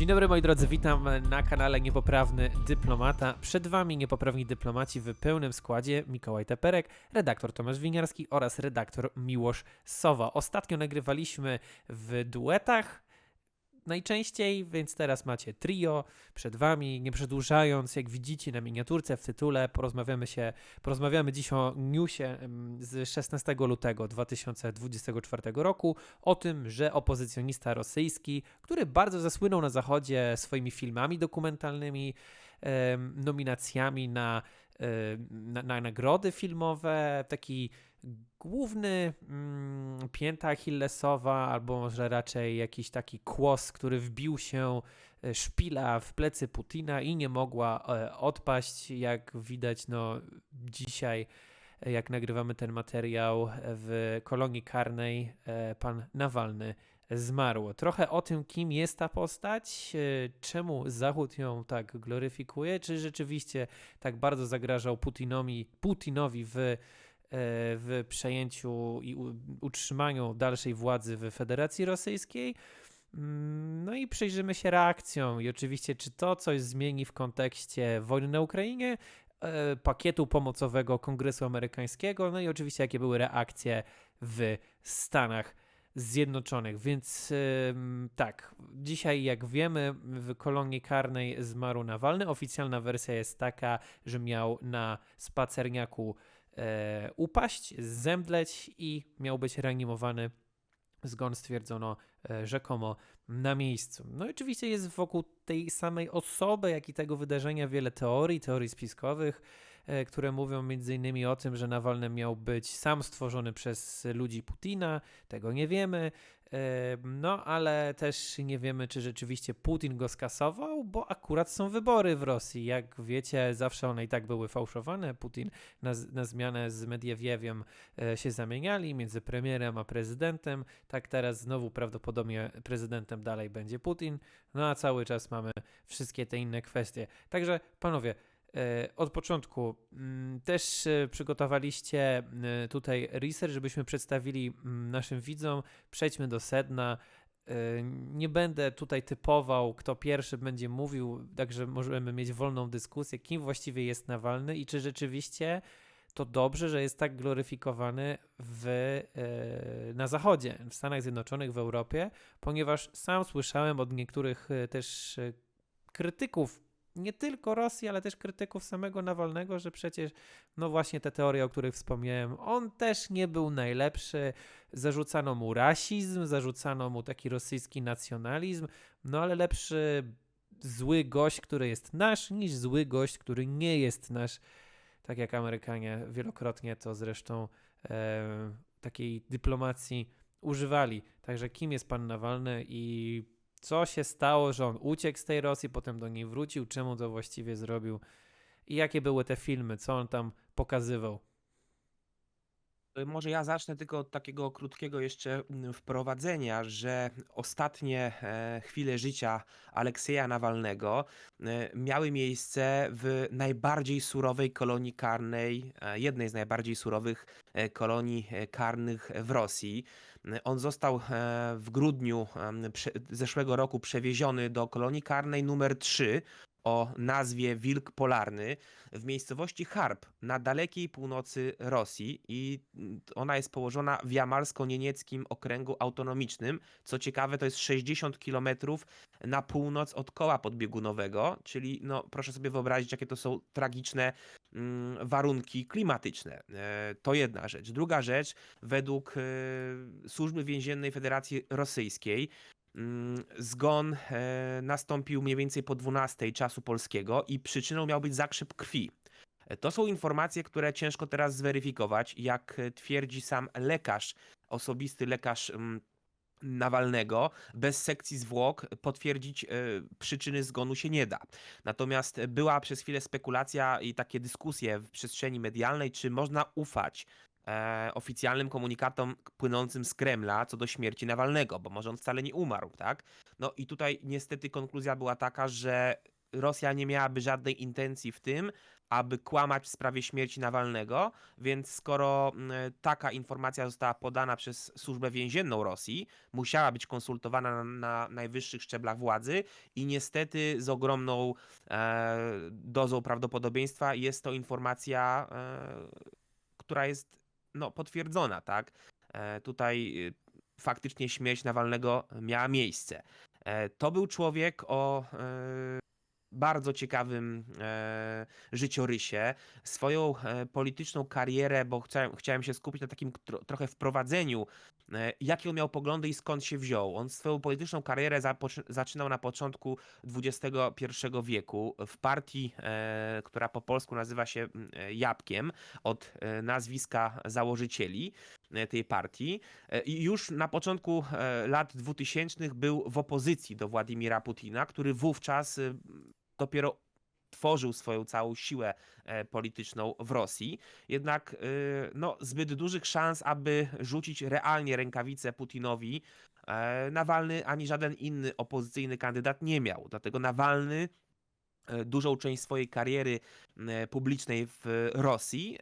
Dzień dobry moi drodzy, witam na kanale Niepoprawny Dyplomata. Przed wami niepoprawni dyplomaci w pełnym składzie Mikołaj Teperek, redaktor Tomasz Winiarski oraz redaktor Miłosz Sowa. Ostatnio nagrywaliśmy w duetach najczęściej, więc teraz macie trio przed wami. Nie przedłużając, jak widzicie na miniaturce w tytule, porozmawiamy się, porozmawiamy dziś o newsie z 16 lutego 2024 roku o tym, że opozycjonista rosyjski, który bardzo zasłynął na zachodzie swoimi filmami dokumentalnymi, nominacjami na, na, na nagrody filmowe, taki główny mm, pięta Achillesowa, albo może raczej jakiś taki kłos, który wbił się e, szpila w plecy Putina i nie mogła e, odpaść. Jak widać, no dzisiaj, e, jak nagrywamy ten materiał w kolonii karnej, e, pan Nawalny zmarł. Trochę o tym, kim jest ta postać, e, czemu Zachód ją tak gloryfikuje, czy rzeczywiście tak bardzo zagrażał Putinowi, Putinowi w w przejęciu i utrzymaniu dalszej władzy w Federacji Rosyjskiej. Mm, No i przyjrzymy się reakcjom i oczywiście, czy to coś zmieni w kontekście wojny na Ukrainie, e, pakietu pomocowego Kongresu Amerykańskiego, no i oczywiście, jakie były reakcje w Stanach Zjednoczonych. Więc tak, dzisiaj, jak wiemy, w kolonii karnej zmarł Nawalny. Oficjalna wersja jest taka, że miał na spacerniaku e, upaść, zemdleć i miał być reanimowany. Zgon stwierdzono e, rzekomo na miejscu. No i oczywiście jest wokół tej samej osoby, jak i tego wydarzenia wiele teorii, teorii spiskowych, e, które mówią innymi o tym, że Nawalny miał być sam stworzony przez ludzi Putina. Tego nie wiemy. No, ale też nie wiemy, czy rzeczywiście Putin go skasował, bo akurat są wybory w Rosji. Jak wiecie, zawsze one i tak były fałszowane. Putin na, na zmianę z Mediewiewiem e, się zamieniali między premierem a prezydentem. Tak teraz znowu prawdopodobnie prezydentem dalej będzie Putin. No a cały czas mamy wszystkie te inne kwestie. Także panowie, od początku mm, też e, przygotowaliście e, tutaj research, żebyśmy przedstawili mm, naszym widzom. Przejdźmy do sedna. E, Nie będę tutaj typował, kto pierwszy będzie mówił, także możemy mieć wolną dyskusję, kim właściwie jest Nawalny i czy rzeczywiście to dobrze, że jest tak gloryfikowany w, e, na Zachodzie, w Stanach Zjednoczonych, w Europie, ponieważ sam słyszałem od niektórych e, też e, krytyków, nie tylko Rosji, ale też krytyków samego Nawalnego, że przecież, no właśnie te teorie, o których wspomniałem, on też nie był najlepszy. Zarzucano mu rasizm, zarzucano mu taki rosyjski nacjonalizm, no ale lepszy zły gość, który jest nasz, niż zły gość, który nie jest nasz. Tak jak Amerykanie wielokrotnie to zresztą e, takiej dyplomacji używali. Także kim jest pan Nawalny i co się stało, że on uciekł z tej Rosji, potem do niej wrócił, czemu to właściwie zrobił i jakie były te filmy, co on tam pokazywał. Może ja zacznę tylko od takiego krótkiego jeszcze mm, wprowadzenia, że ostatnie e, chwile życia Aleksieja Nawalnego e, miały miejsce w najbardziej surowej kolonii karnej, e, jednej z najbardziej surowych kolonii karnych w Rosji. E, On został e, w grudniu zeszłego roku przewieziony do kolonii karnej numer 3 o nazwie Wilk Polarny w miejscowości Harb na dalekiej północy Rosji i ona jest położona w jamalsko-niemieckim okręgu autonomicznym. Co ciekawe, to jest 60 km na północ od koła podbiegunowego, czyli no, proszę sobie wyobrazić, jakie to są tragiczne mm, warunki klimatyczne. E, to jedna rzecz. Druga rzecz, według e, Służby Więziennej Federacji Rosyjskiej, Zgon e, nastąpił mniej więcej po 12 czasu polskiego i przyczyną miał być zakrzep krwi. E, To są informacje, które ciężko teraz zweryfikować, jak e, twierdzi sam lekarz, osobisty lekarz mm, Nawalnego, bez sekcji zwłok potwierdzić przyczyny zgonu się nie da. Natomiast była przez chwilę spekulacja i takie dyskusje w przestrzeni medialnej, czy można ufać e, oficjalnym komunikatom płynącym z Kremla co do śmierci Nawalnego, bo może on wcale nie umarł, tak? No i tutaj niestety konkluzja była taka, że Rosja nie miałaby żadnej intencji w tym, aby kłamać w sprawie śmierci Nawalnego, więc skoro taka informacja została podana przez służbę więzienną Rosji, musiała być konsultowana na, na najwyższych szczeblach władzy i niestety z ogromną e, dozą prawdopodobieństwa jest to informacja, e, która jest no, potwierdzona, tak? E, tutaj y, faktycznie śmierć Nawalnego miała miejsce. E, To był człowiek o e, bardzo ciekawym e, życiorysie. Swoją e, polityczną karierę, bo chciałem, chciałem się skupić na takim tro, trochę wprowadzeniu, e, jakie on miał poglądy i skąd się wziął. On swoją polityczną karierę zaczynał na początku XXI wieku w partii, e, która po polsku nazywa się e, Jabłkiem, od e, nazwiska założycieli tej partii. I już na początku lat 2000 był w opozycji do Władimira Putina, który wówczas dopiero tworzył swoją całą siłę e, polityczną w Rosji. Jednak e, no, zbyt dużych szans, aby rzucić realnie rękawicę Putinowi, e, Nawalny ani żaden inny opozycyjny kandydat nie miał. Dlatego Nawalny dużą część swojej kariery publicznej w Rosji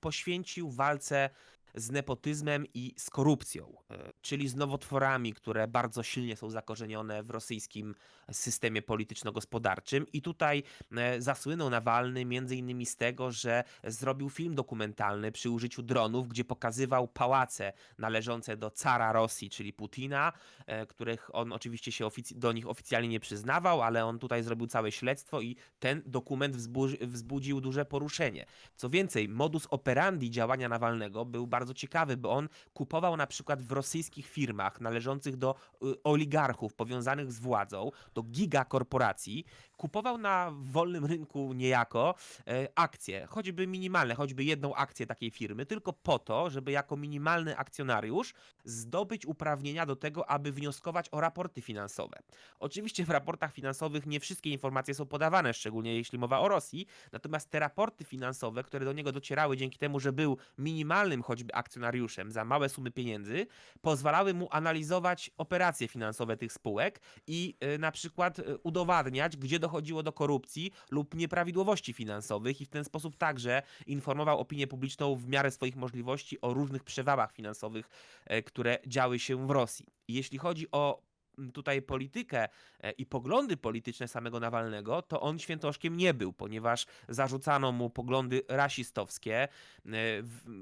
poświęcił walce z nepotyzmem i z korupcją, e, czyli z nowotworami, które bardzo silnie są zakorzenione w rosyjskim systemie polityczno-gospodarczym. I tutaj e, zasłynął Nawalny między innymi z tego, że zrobił film dokumentalny przy użyciu dronów, gdzie pokazywał pałace należące do cara Rosji, czyli Putina, e, których on oczywiście się do nich oficjalnie nie przyznawał, ale on tutaj zrobił całe śledztwo i ten dokument wzbu- wzbudził duże poruszenie. Co więcej, modus operandi działania Nawalnego był bardzo ciekawy, bo on kupował na przykład w rosyjskich firmach należących do y, oligarchów powiązanych z władzą, do gigakorporacji, kupował na wolnym rynku niejako e, akcje, choćby minimalne, choćby jedną akcję takiej firmy, tylko po to, żeby jako minimalny akcjonariusz zdobyć uprawnienia do tego, aby wnioskować o raporty finansowe. Oczywiście w raportach finansowych nie wszystkie informacje są podawane, szczególnie jeśli mowa o Rosji, natomiast te raporty finansowe, które do niego docierały dzięki temu, że był minimalnym choćby akcjonariuszem za małe sumy pieniędzy, pozwalały mu analizować operacje finansowe tych spółek i y, na przykład y, udowadniać, gdzie dochodziło do korupcji lub nieprawidłowości finansowych i w ten sposób także informował opinię publiczną w miarę swoich możliwości o różnych przewałach finansowych, e, które działy się w Rosji. Jeśli chodzi o tutaj politykę e, i poglądy polityczne samego Nawalnego, to on świętoszkiem nie był, ponieważ zarzucano mu poglądy rasistowskie, e,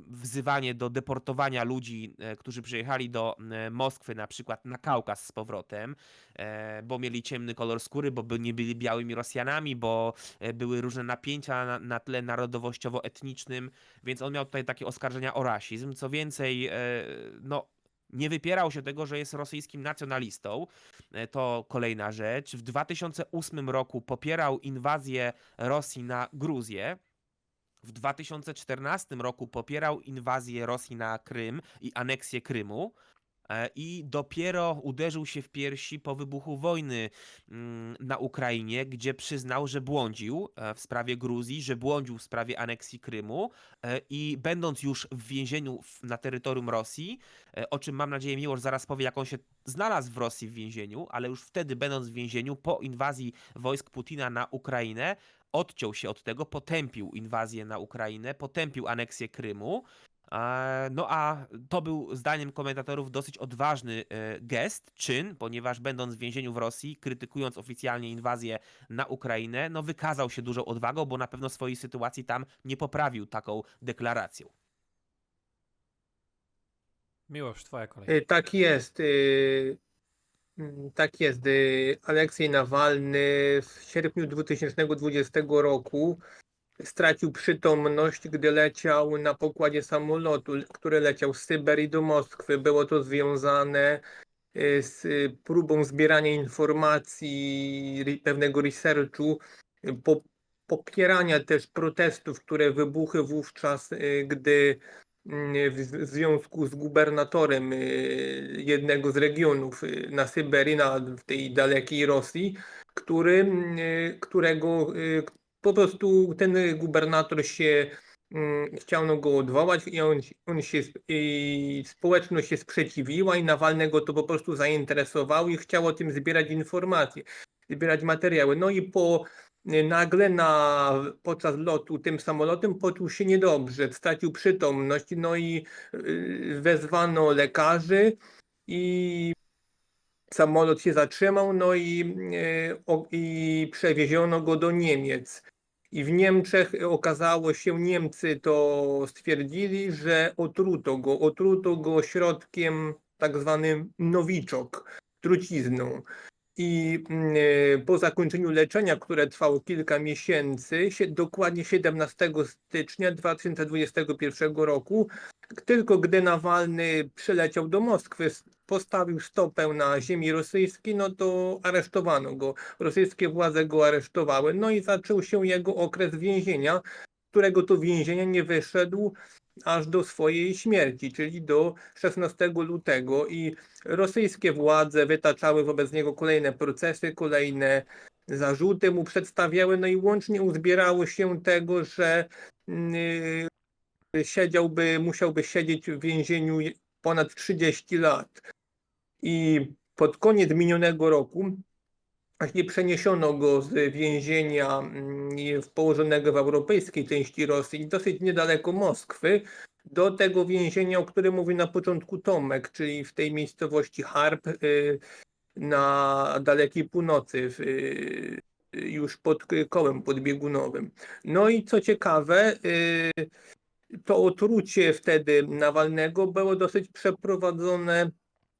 wzywanie do deportowania ludzi, e, którzy przyjechali do Moskwy na przykład na Kaukaz z powrotem, bo mieli ciemny kolor skóry, bo nie byli białymi Rosjanami, bo były różne napięcia na, na tle narodowościowo-etnicznym, więc on miał tutaj takie oskarżenia o rasizm. Co więcej, no nie wypierał się tego, że jest rosyjskim nacjonalistą. E, To kolejna rzecz. W 2008 roku popierał inwazję Rosji na Gruzję. W 2014 roku popierał inwazję Rosji na Krym i aneksję Krymu. E, I dopiero uderzył się w piersi po wybuchu wojny mm, na Ukrainie, gdzie przyznał, że błądził e, w sprawie Gruzji, że błądził w sprawie aneksji Krymu e, i będąc już w więzieniu na terytorium Rosji, o czym mam nadzieję Miłosz zaraz powie, jak on się znalazł w Rosji w więzieniu, ale już wtedy będąc w więzieniu po inwazji wojsk Putina na Ukrainę, odciął się od tego, potępił inwazję na Ukrainę, potępił aneksję Krymu. E, No a to był zdaniem komentatorów dosyć odważny e, gest, czyn, ponieważ będąc w więzieniu w Rosji, krytykując oficjalnie inwazję na Ukrainę, no wykazał się dużą odwagą, bo na pewno swojej sytuacji tam nie poprawił taką deklaracją. Miłosz, twoja kolej. Y, Tak jest. mm, Tak jest. Aleksiej Nawalny w sierpniu 2020 roku stracił przytomność, gdy leciał na pokładzie samolotu, który leciał z Syberii do Moskwy. Było to związane y, z próbą zbierania informacji, pewnego researchu, y, po, popierania też protestów, które wybuchły wówczas, y, gdy w związku z gubernatorem jednego z regionów na Syberii, na, w tej dalekiej Rosji, który, którego po prostu ten gubernator się mm, chciano go odwołać i on, on się, i społeczność się sprzeciwiła i Nawalnego to po prostu zainteresowało i chciało tym zbierać informacje, zbierać materiały. No i po y, nagle na, podczas lotu tym samolotem poczuł się niedobrze, stracił przytomność, no i y, wezwano lekarzy i samolot się zatrzymał, no i, y, i przewieziono go do Niemiec. I w Niemczech okazało się, Niemcy to stwierdzili, że otruto go, otruto go środkiem tak zwanym nowiczok, trucizną. I mm, e, po zakończeniu leczenia, które trwało kilka miesięcy, się, dokładnie 17 stycznia 2021 roku, tylko gdy Nawalny przyleciał do Moskwy, postawił stopę na ziemi rosyjskiej, no to aresztowano go. Rosyjskie władze go aresztowały, no i zaczął się jego okres więzienia, którego to więzienia nie wyszedł aż do swojej śmierci, czyli do 16 lutego i rosyjskie władze wytaczały wobec niego kolejne procesy, kolejne zarzuty mu przedstawiały, no i łącznie uzbierało się tego, że mm, siedziałby, musiałby siedzieć w więzieniu ponad 30 lat. I pod koniec minionego roku właśnie przeniesiono go z więzienia mm, położonego w europejskiej części Rosji, dosyć niedaleko Moskwy, do tego więzienia, o którym mówi na początku Tomek, czyli w tej miejscowości Harb y, na dalekiej północy, y, już pod kołem podbiegunowym. No i co ciekawe, y, to otrucie wtedy Nawalnego było dosyć przeprowadzone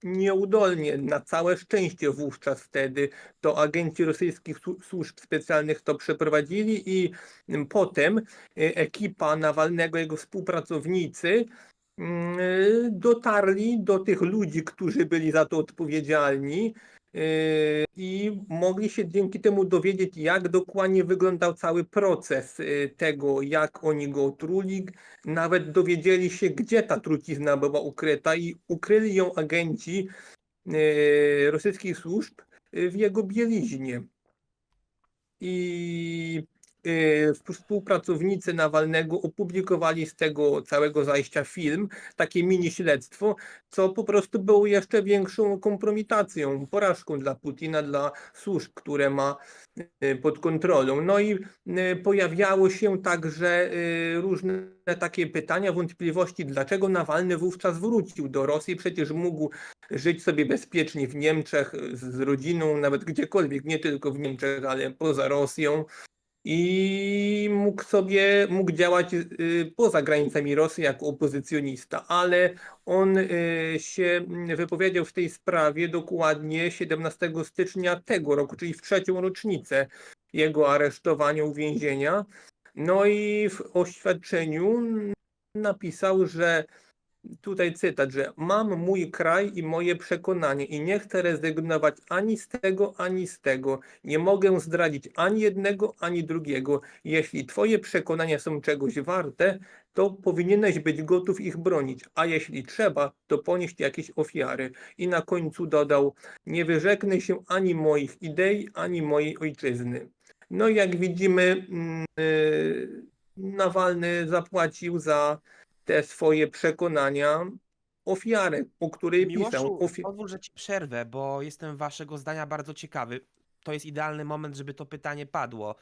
nieudolnie. Na całe szczęście wówczas wtedy to agenci rosyjskich słu- służb specjalnych to przeprowadzili i mm, potem y, ekipa Nawalnego, jego współpracownicy mm, dotarli do tych ludzi, którzy byli za to odpowiedzialni i mogli się dzięki temu dowiedzieć, jak dokładnie wyglądał cały proces y, tego, jak oni go otruli. Nawet dowiedzieli się, gdzie ta trucizna była ukryta i ukryli ją agenci y, rosyjskich służb w jego bieliźnie. I współpracownicy Nawalnego opublikowali z tego całego zajścia film, takie mini śledztwo, co po prostu było jeszcze większą kompromitacją, porażką dla Putina, dla służb, które ma y, pod kontrolą. No i y, pojawiało się także y, różne takie pytania, wątpliwości, dlaczego Nawalny wówczas wrócił do Rosji, przecież mógł żyć sobie bezpiecznie w Niemczech z rodziną, nawet gdziekolwiek, nie tylko w Niemczech, ale poza Rosją. I mógł sobie, mógł działać y, poza granicami Rosji jako opozycjonista, ale on y, się wypowiedział w tej sprawie dokładnie 17 stycznia tego roku, czyli w trzecią rocznicę jego aresztowania, uwięzienia. No i w oświadczeniu napisał, że tutaj cytat, że mam mój kraj i moje przekonanie i nie chcę rezygnować ani z tego, ani z tego. Nie mogę zdradzić ani jednego, ani drugiego. Jeśli twoje przekonania są czegoś warte, to powinieneś być gotów ich bronić, a jeśli trzeba, to ponieść jakieś ofiary. I na końcu dodał, nie wyrzeknę się ani moich idei, ani mojej ojczyzny. No jak widzimy, mm, y, Nawalny zapłacił za te swoje przekonania ofiarę, o której pisał. Miłoszu, Ofi- pozwól, że ci przerwę, bo jestem waszego zdania bardzo ciekawy. To jest idealny moment, żeby to pytanie padło.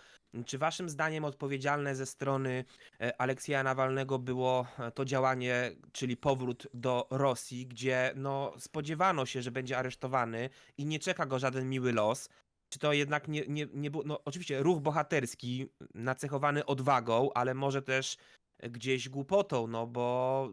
Czy waszym zdaniem odpowiedzialne ze strony e, Aleksieja Nawalnego było e, to działanie, czyli powrót do Rosji, gdzie no, spodziewano się, że będzie aresztowany i nie czeka go żaden miły los? Czy to jednak nie, nie, nie było, no oczywiście ruch bohaterski, nacechowany odwagą, ale może też gdzieś głupotą, no bo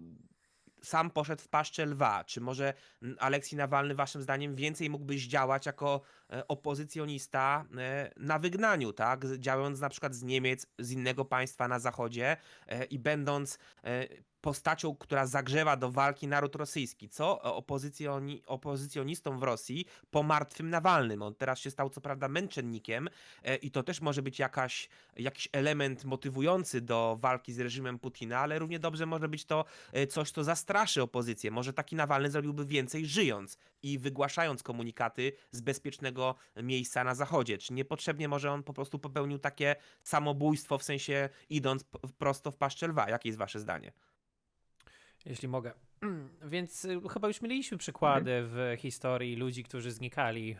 sam poszedł w paszczę lwa. Czy może Aleksiej Nawalny, waszym zdaniem, więcej mógłby działać jako opozycjonista e, na wygnaniu, tak? Działając na przykład z Niemiec, z innego państwa na zachodzie e, i będąc e, postacią, która zagrzewa do walki naród rosyjski, co opozycjoni, opozycjonistom w Rosji po martwym Nawalnym. On teraz się stał co prawda męczennikiem e, i to też może być jakaś, jakiś element motywujący do walki z reżimem Putina, ale równie dobrze może być to e, coś, co zastraszy opozycję. Może taki Nawalny zrobiłby więcej żyjąc i wygłaszając komunikaty z bezpiecznego miejsca na zachodzie. Czy niepotrzebnie może on po prostu popełnił takie samobójstwo, w sensie idąc prosto w paszczę lwa? Jakie jest wasze zdanie? Jeśli mogę. Więc y, chyba już mieliśmy przykłady w historii ludzi, którzy znikali e,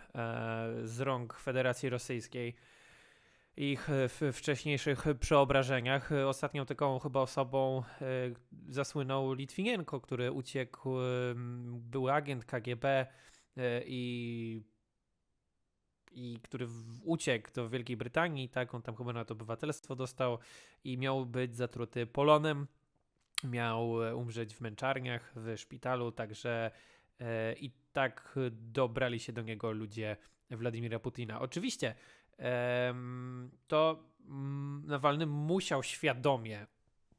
z rąk Federacji Rosyjskiej. ich e, w wcześniejszych przeobrażeniach. Ostatnią taką chyba osobą e, zasłynął Litwinienko, który uciekł, em, były agent KGB i, i który uciekł do Wielkiej Brytanii, tak, on tam chyba nawet obywatelstwo dostał i miał być zatruty polonem, miał e, umrzeć w męczarniach, w szpitalu, także e, i tak dobrali się do niego ludzie Władimira Putina. Oczywiście em, to mm, Nawalny musiał świadomie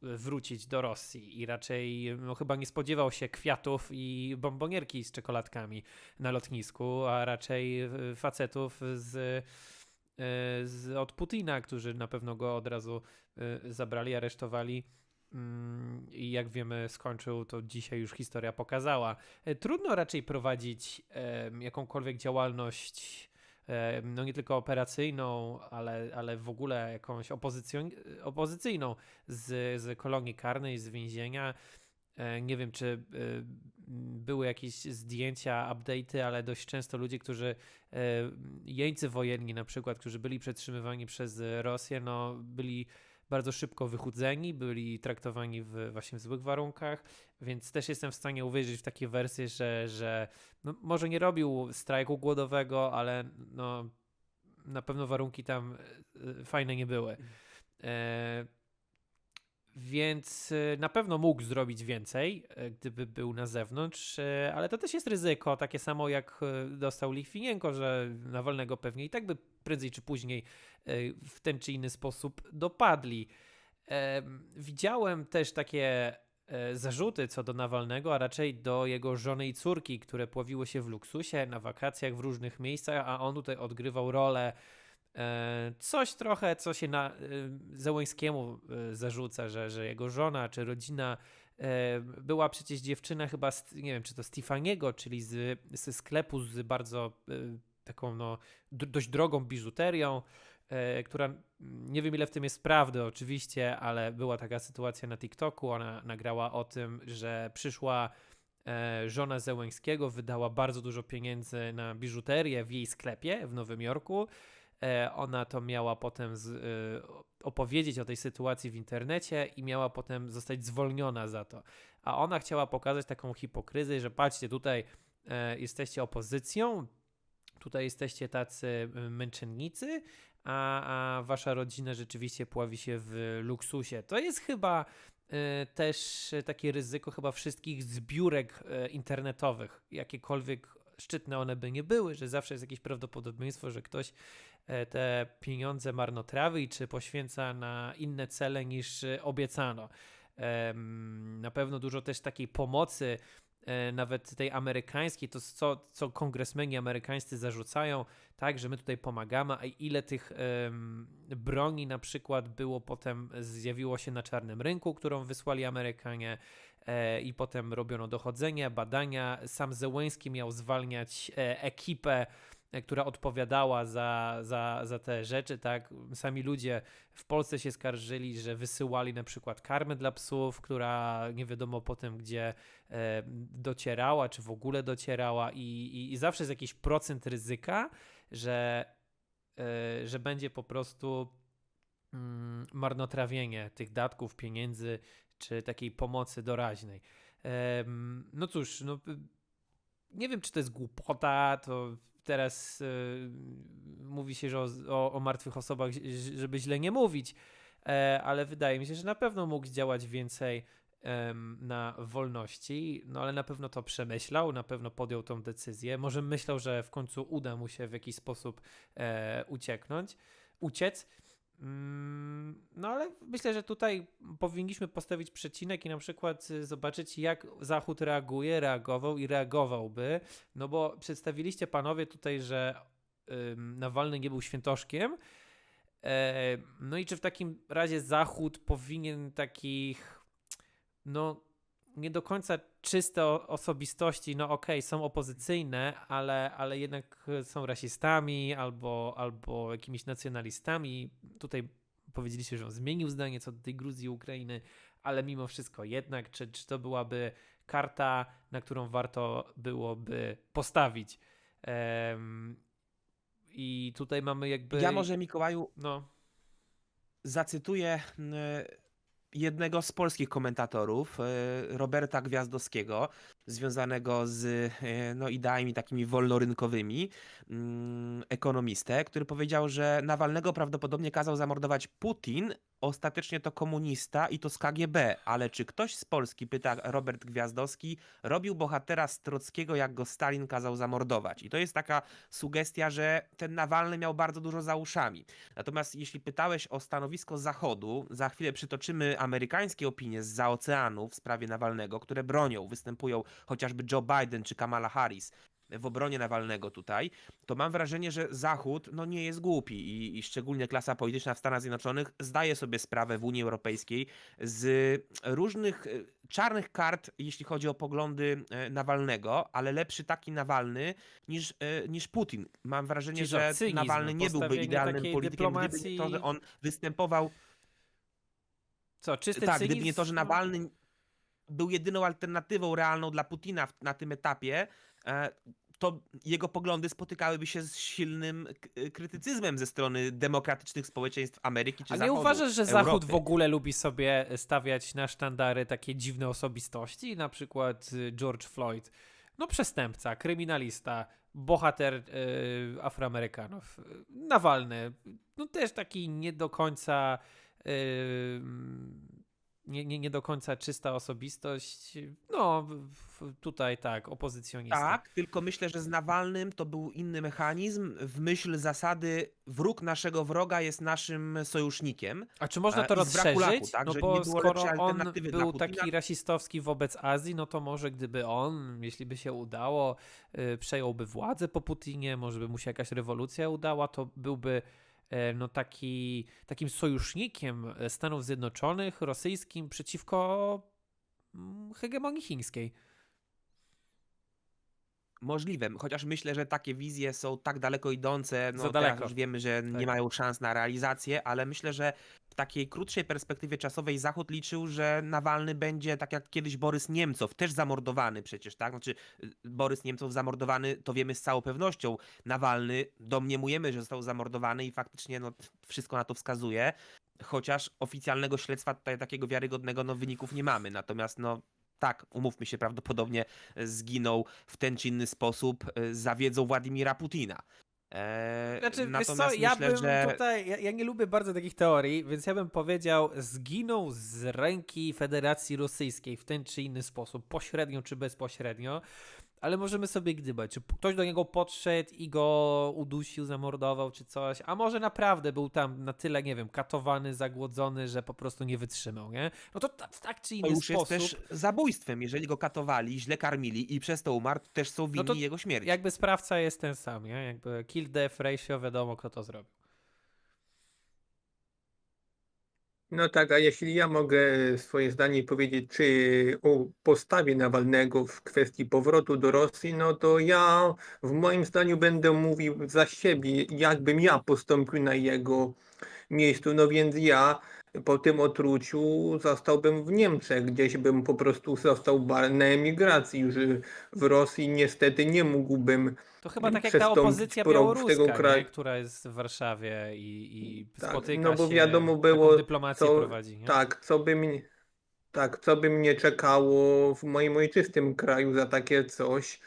wrócić do Rosji i raczej no, chyba nie spodziewał się kwiatów i bombonierki z czekoladkami na lotnisku, a raczej e, facetów z, e, z, od Putina, którzy na pewno go od razu e, zabrali, aresztowali. Mm, I jak wiemy, skończył to dzisiaj już historia pokazała. Trudno raczej prowadzić jakąkolwiek działalność, no nie tylko operacyjną, ale, ale w ogóle jakąś opozycyjną z, z kolonii karnej, z więzienia. E, Nie wiem, czy e, były jakieś zdjęcia, update'y, ale dość często ludzie, którzy e, jeńcy wojenni na przykład, którzy byli przetrzymywani przez Rosję, no byli bardzo szybko wychudzeni, byli traktowani w właśnie w złych warunkach, więc też jestem w stanie uwierzyć w takie wersje, że, że no, może nie robił strajku głodowego, ale no, na pewno warunki tam e, fajne nie były. E, więc e, na pewno mógł zrobić więcej, e, gdyby był na zewnątrz, ale to też jest ryzyko, takie samo jak dostał Litwinienko, że Nawalnego pewnie i tak by prędzej czy później e, w ten czy inny sposób dopadli. Em, Widziałem też takie e, zarzuty co do Nawalnego, a raczej do jego żony i córki, które pławiły się w luksusie na wakacjach w różnych miejscach, a on tutaj odgrywał rolę e, coś trochę, co się na e, Zełęskiemu e, zarzuca, że, że jego żona czy rodzina e, była przecież dziewczyna chyba, z, nie wiem czy to Stefaniego, czyli z, ze sklepu z bardzo e, taką no dość drogą biżuterią, e, która mm, nie wiem ile w tym jest prawdy oczywiście, ale była taka sytuacja na TikToku, ona nagrała o tym, że przyszła e, żona Zełęskiego, wydała bardzo dużo pieniędzy na biżuterię w jej sklepie w Nowym Jorku. E, Ona to miała potem z, opowiedzieć o tej sytuacji w internecie i miała potem zostać zwolniona za to. A ona chciała pokazać taką hipokryzję, że patrzcie, tutaj jesteście opozycją, tutaj jesteście tacy y, męczennicy, a, a wasza rodzina rzeczywiście pławi się w luksusie. To jest chyba y, też takie ryzyko chyba wszystkich zbiórek y, internetowych, jakiekolwiek szczytne one by nie były, że zawsze jest jakieś prawdopodobieństwo, że ktoś e, te pieniądze marnotrawi czy poświęca na inne cele niż y, obiecano. Na pewno dużo też takiej pomocy e, nawet tej amerykańskiej, to co, co kongresmeni amerykańscy zarzucają, tak, że my tutaj pomagamy, a ile tych em, broni na przykład było potem, zjawiło się na czarnym rynku, którą wysłali Amerykanie e, i potem robiono dochodzenia, badania. Sam Zełęski miał zwalniać e, ekipę, e, która odpowiadała za, za, za te rzeczy, tak. Sami ludzie w Polsce się skarżyli, że wysyłali na przykład karmę dla psów, która nie wiadomo potem gdzie e, docierała, czy w ogóle docierała i, i, i zawsze jest jakiś procent ryzyka, że, e, że będzie po prostu mm, marnotrawienie tych datków, pieniędzy, czy takiej pomocy doraźnej. Em, No cóż, no, y, nie wiem, czy to jest głupota, to teraz y, mówi się, że o, o, o martwych osobach, żeby źle nie mówić, e, ale wydaje mi się, że na pewno mógł działać więcej na wolności, no ale na pewno to przemyślał, na pewno podjął tą decyzję. Może myślał, że w końcu uda mu się w jakiś sposób e, ucieknąć, uciec. Mm, No ale myślę, że tutaj powinniśmy postawić przecinek i na przykład y, zobaczyć, jak Zachód reaguje, reagował i reagowałby. No bo przedstawiliście panowie tutaj, że Nawalny nie był świętoszkiem. E, no i czy w takim razie Zachód powinien takich, no nie do końca czyste osobistości, no okej, są opozycyjne, ale, ale jednak są rasistami albo, albo jakimiś nacjonalistami. Tutaj powiedzieliście, że on zmienił zdanie co do tej Gruzji i Ukrainy, ale mimo wszystko jednak, czy, czy to byłaby karta, na którą warto byłoby postawić? Em, I tutaj mamy jakby... Ja może Mikołaju No, zacytuję jednego z polskich komentatorów, e, Roberta Gwiazdowskiego, związanego z e, no, ideami takimi wolnorynkowymi, mm, ekonomistę, który powiedział, że Nawalnego prawdopodobnie kazał zamordować Putin, ostatecznie to komunista i to z KGB, ale czy ktoś z Polski, pyta Robert Gwiazdowski, robił bohatera z Trockiego, jak go Stalin kazał zamordować? I to jest taka sugestia, że ten Nawalny miał bardzo dużo za uszami. Natomiast jeśli pytałeś o stanowisko Zachodu, za chwilę przytoczymy amerykańskie opinie z za oceanu w sprawie Nawalnego, które bronią, występują chociażby Joe Biden czy Kamala Harris w obronie Nawalnego tutaj, to mam wrażenie, że Zachód no, nie jest głupi i, i szczególnie klasa polityczna w Stanach Zjednoczonych zdaje sobie sprawę w Unii Europejskiej z różnych e, czarnych kart, jeśli chodzi o poglądy e, Nawalnego, ale lepszy taki Nawalny niż, e, niż Putin. Mam wrażenie, Czyli że Nawalny nie byłby idealnym politykiem, gdyby dyplomacji- że on występował Co, czysty tak, cynizm? gdyby nie to, że Nawalny był jedyną alternatywą realną dla Putina w, na tym etapie, e, to jego poglądy spotykałyby się z silnym k- krytycyzmem ze strony demokratycznych społeczeństw Ameryki czy A nie Zachodu, uważasz, że Zachód Europy. w ogóle lubi sobie stawiać na sztandary takie dziwne osobistości? Na przykład y, George Floyd. No przestępca, kryminalista, bohater y, Afroamerykanów. Y, Nawalny. No też taki nie do końca nie, nie, nie do końca czysta osobistość. No tutaj tak, opozycjonista. Tak, tylko myślę, że z Nawalnym to był inny mechanizm w myśl zasady wróg naszego wroga jest naszym sojusznikiem. A czy można E, to rozszerzyć? laku, tak, no bo skoro on był taki rasistowski wobec Azji, no to może gdyby on, jeśli by się udało, y, przejąłby władzę po Putinie, może by mu się jakaś rewolucja udała, to byłby no taki, takim sojusznikiem e, Stanów Zjednoczonych, rosyjskim przeciwko mm, hegemonii chińskiej. Możliwe, chociaż myślę, że takie wizje są tak daleko idące, no Za teraz daleko. już wiemy, że nie Tak. mają szans na realizację, ale myślę, że w takiej krótszej perspektywie czasowej Zachód liczył, że Nawalny będzie tak jak kiedyś Borys Niemcow, też zamordowany przecież, tak? Znaczy y, Borys Niemcow zamordowany, to wiemy z całą pewnością. Nawalny, domniemujemy, że został zamordowany i faktycznie no, wszystko na to wskazuje, chociaż oficjalnego śledztwa tutaj takiego wiarygodnego no, wyników nie mamy. Natomiast no tak, umówmy się, prawdopodobnie e, zginął w ten czy inny sposób e, za wiedzą Władimira Putina. E, Znaczy, wiesz co, natomiast ja myślę, bym że tutaj, ja, ja nie lubię bardzo takich teorii, więc ja bym powiedział, zginął z ręki Federacji Rosyjskiej w ten czy inny sposób, pośrednio czy bezpośrednio, ale możemy sobie gdybać, czy ktoś do niego podszedł i go udusił, zamordował czy coś, a może naprawdę był tam na tyle, nie wiem, katowany, zagłodzony, że po prostu nie wytrzymał, nie? No to tak czy to inny już sposób... jest też zabójstwem. Jeżeli go katowali, źle karmili i przez to umarł, to też są winni No to jego śmierci. Jakby sprawca jest ten sam, nie? Jakby kill death ratio, wiadomo kto to zrobił. No tak, a jeśli ja mogę swoje zdanie powiedzieć, czy o postawie Nawalnego w kwestii powrotu do Rosji, no to ja w moim zdaniu będę mówił za siebie, jakbym ja postąpił na jego miejscu. No więc ja po tym otruciu zostałbym w Niemczech, gdzieś bym po prostu został na emigracji. Już w Rosji niestety nie mógłbym To chyba tak jak ta opozycja białoruska, nie? kraju. która jest w Warszawie i, i Tak, spotyka no bo się, wiadomo było, dyplomację co- prowadzi. Nie? Tak, co by mnie, tak, co by mnie czekało w moim ojczystym kraju za takie coś.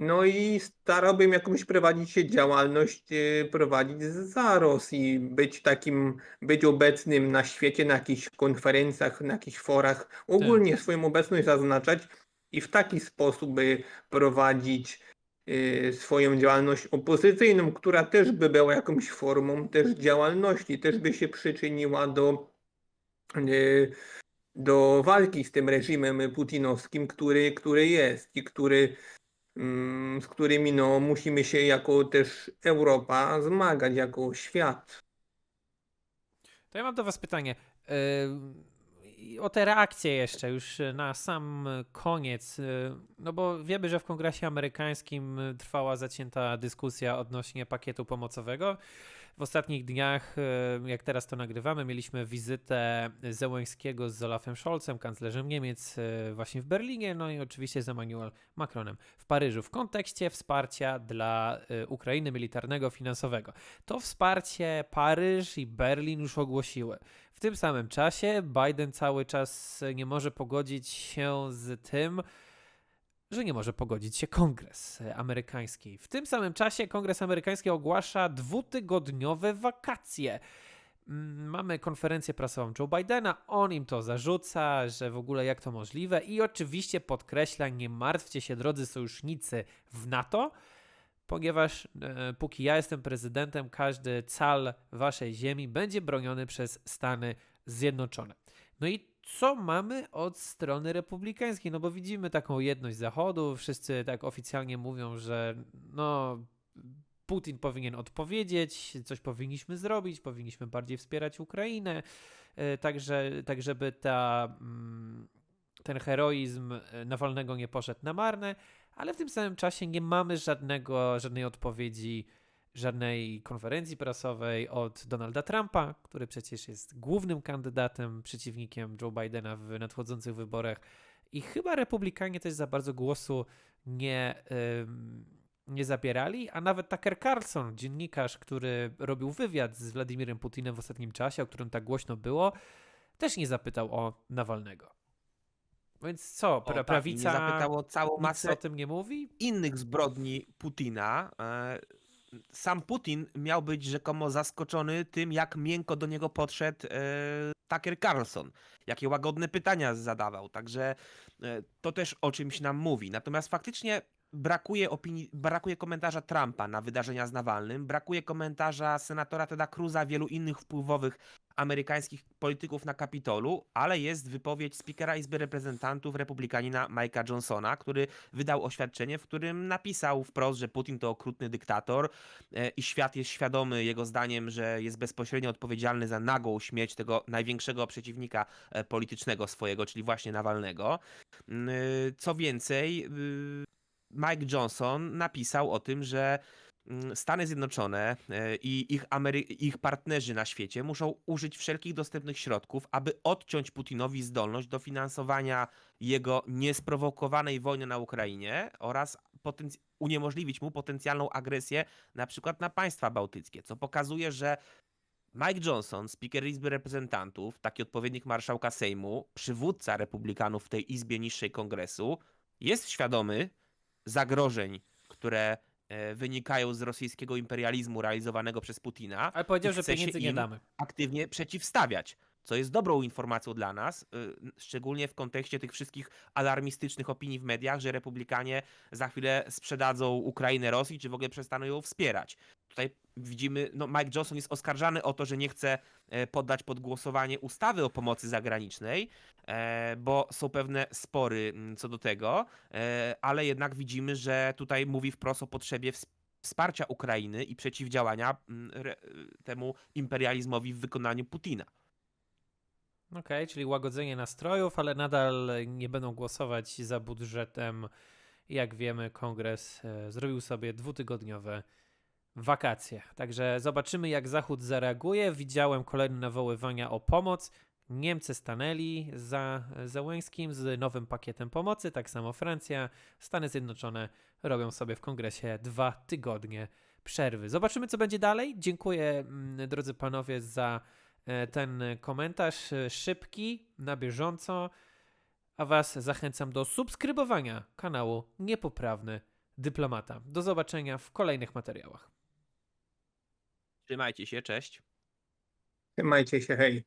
No i starałbym jakąś prowadzić się działalność, e, prowadzić za Rosji, być takim, być obecnym na świecie, na jakichś konferencjach, na jakichś forach, ogólnie swoją obecność zaznaczać i w taki sposób by prowadzić e, swoją działalność opozycyjną, która też by była jakąś formą też działalności, też by się przyczyniła do e, do walki z tym reżimem putinowskim, który, który jest i który, z którymi no, musimy się jako też Europa zmagać, jako świat. To ja mam do was pytanie. I o te reakcje jeszcze, już na sam koniec, y, no bo wiemy, że w Kongresie Amerykańskim trwała zacięta dyskusja odnośnie pakietu pomocowego. W ostatnich dniach, y, jak teraz to nagrywamy, mieliśmy wizytę Zełęńskiego z Olafem Scholzem, kanclerzem Niemiec, y, właśnie w Berlinie, no i oczywiście z Emmanuel Macronem w Paryżu, w kontekście wsparcia dla y, Ukrainy militarnego, finansowego. To wsparcie Paryż i Berlin już ogłosiły. W tym samym czasie Biden cały czas nie może pogodzić się z tym, że nie może pogodzić się Kongres amerykański. W tym samym czasie Kongres amerykański ogłasza dwutygodniowe wakacje. Mm, Mamy konferencję prasową Joe Bidena, on im to zarzuca, że w ogóle jak to możliwe i oczywiście podkreśla, nie martwcie się drodzy sojusznicy w NATO, ponieważ e, póki ja jestem prezydentem, każdy cal waszej ziemi będzie broniony przez Stany Zjednoczone. No i co mamy od strony republikańskiej? No bo widzimy taką jedność Zachodu, wszyscy tak oficjalnie mówią, że no Putin powinien odpowiedzieć, coś powinniśmy zrobić, powinniśmy bardziej wspierać Ukrainę, e, tak, że, tak żeby ta, mm, ten heroizm e, Nawalnego nie poszedł na marne, ale w tym samym czasie nie mamy żadnego, żadnej odpowiedzi, żadnej konferencji prasowej od Donalda Trumpa, który przecież jest głównym kandydatem, przeciwnikiem Joe Bidena w nadchodzących wyborach. I chyba republikanie też za bardzo głosu nie, nie zabierali, a nawet Tucker Carlson, dziennikarz, który robił wywiad z Władimirem Putinem w ostatnim czasie, o którym tak głośno było, też nie zapytał o Nawalnego. Więc co, O, pra- tak, i prawica Nie zapytało całą masę o tym nie mówi? innych zbrodni Putina. E, Sam Putin miał być rzekomo zaskoczony tym, jak miękko do niego podszedł e, Tucker Carlson. Jakie łagodne pytania zadawał. Także e, to też o czymś nam mówi. Natomiast faktycznie brakuje opinii, brakuje komentarza Trumpa na wydarzenia z Nawalnym, brakuje komentarza senatora Teda Cruza, wielu innych wpływowych amerykańskich polityków na Kapitolu, ale jest wypowiedź spikera Izby Reprezentantów republikanina Mike'a Johnsona, który wydał oświadczenie, w którym napisał wprost, że Putin to okrutny dyktator e, i świat jest świadomy jego zdaniem, że jest bezpośrednio odpowiedzialny za nagłą śmierć tego największego przeciwnika e, politycznego swojego, czyli właśnie Nawalnego. Mm, y, Co więcej, y, Mike Johnson napisał o tym, że mm, Stany Zjednoczone e, i ich, Amery- ich partnerzy na świecie muszą użyć wszelkich dostępnych środków, aby odciąć Putinowi zdolność do finansowania jego niesprowokowanej wojny na Ukrainie oraz potenc- uniemożliwić mu potencjalną agresję na przykład na państwa bałtyckie, co pokazuje, że Mike Johnson, speaker Izby Reprezentantów, taki odpowiednik marszałka Sejmu, przywódca republikanów w tej izbie niższej kongresu, jest świadomy zagrożeń, które e, wynikają z rosyjskiego imperializmu realizowanego przez Putina, Ale powiedział, że pieniędzy nie damy. aktywnie przeciwstawiać. Co jest dobrą informacją dla nas, y, szczególnie w kontekście tych wszystkich alarmistycznych opinii w mediach, że republikanie za chwilę sprzedadzą Ukrainę Rosji, czy w ogóle przestaną ją wspierać. Tutaj widzimy, no Mike Johnson jest oskarżany o to, że nie chce e, poddać pod głosowanie ustawy o pomocy zagranicznej, e, bo są pewne spory co do tego, e, ale jednak widzimy, że tutaj mówi wprost o potrzebie ws- wsparcia Ukrainy i przeciwdziałania temu imperializmowi w wykonaniu Putina. Okej, czyli łagodzenie nastrojów, ale nadal nie będą głosować za budżetem. Jak wiemy, kongres e, zrobił sobie dwutygodniowe wakacje. Także zobaczymy, jak Zachód zareaguje. Widziałem kolejne nawoływania o pomoc. Niemcy stanęli za Zełęskim z nowym pakietem pomocy, tak samo Francja. Stany Zjednoczone robią sobie w kongresie dwa tygodnie przerwy. Zobaczymy, co będzie dalej. Dziękuję, mm, drodzy panowie, za ten komentarz e, szybki, na bieżąco. A Was zachęcam do subskrybowania kanału Niepoprawny Dyplomata. Do zobaczenia w kolejnych materiałach. Trzymajcie się, cześć. Trzymajcie się, hej.